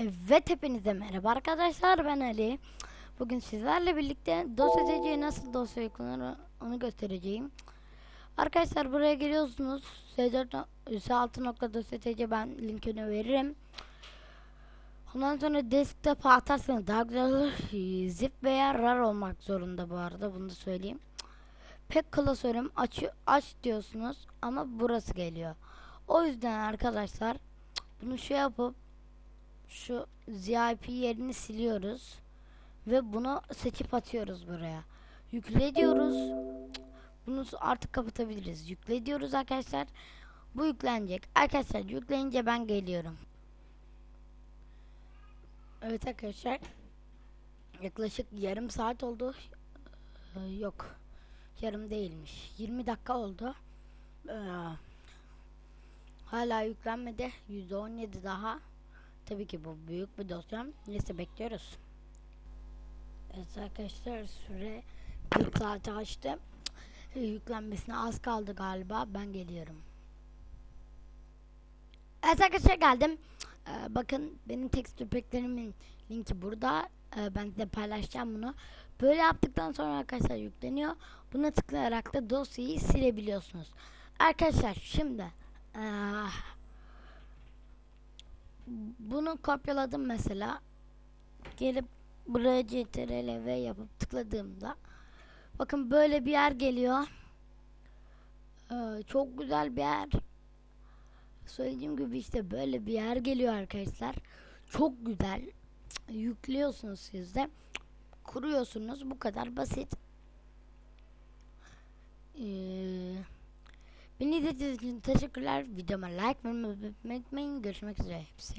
Evet hepinize merhaba arkadaşlar ben Ali. Bugün sizlerle birlikte dosyacıya nasıl dosya yüklenir onu göstereceğim. Arkadaşlar buraya geliyorsunuz. S4 S6.dosyacı ben linkini veririm. Ondan sonra desktop'a atarsanız daha güzel olur. Zip veya RAR olmak zorunda bu arada bunu da söyleyeyim. Pek klasörüm aç, aç diyorsunuz ama burası geliyor. O yüzden arkadaşlar bunu şey yapıp şu ZIP yerini siliyoruz ve bunu seçip atıyoruz buraya. Yükle diyoruz. Bunu artık kapatabiliriz. Yükle diyoruz arkadaşlar. Bu yüklenecek. Arkadaşlar yükleyince ben geliyorum. Evet arkadaşlar. Yaklaşık yarım saat oldu. Ee, yok. Yarım değilmiş. 20 dakika oldu. Ee, hala yüklenmedi. %17 daha. Tabii ki bu büyük bir dosya. Neyse bekliyoruz. Evet arkadaşlar süre bir saati açtı. Ee, Yüklenmesine az kaldı galiba. Ben geliyorum. Evet arkadaşlar geldim. Ee, bakın benim tekstür packlerimin linki burada. Ee, ben size paylaşacağım bunu. Böyle yaptıktan sonra arkadaşlar yükleniyor. Buna tıklayarak da dosyayı silebiliyorsunuz. Arkadaşlar şimdi eee, bunu kopyaladım mesela. Gelip buraya ctrl v yapıp tıkladığımda bakın böyle bir yer geliyor. Ee, çok güzel bir yer. Söylediğim gibi işte böyle bir yer geliyor arkadaşlar. Çok güzel. Yüklüyorsunuz siz de. Kuruyorsunuz. Bu kadar basit. Ee, beni izlediğiniz için teşekkürler. Videoma like vermeyi unutmayın. Görüşmek üzere. Hepsi